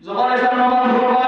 জমানের নামাজ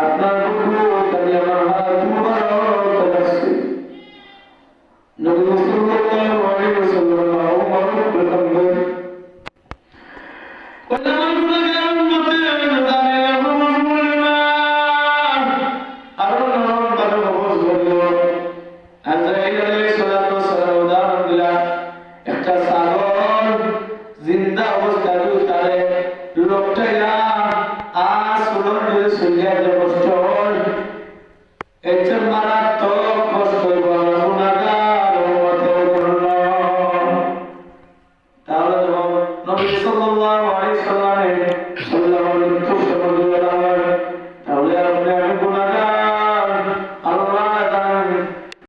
আপনার মারা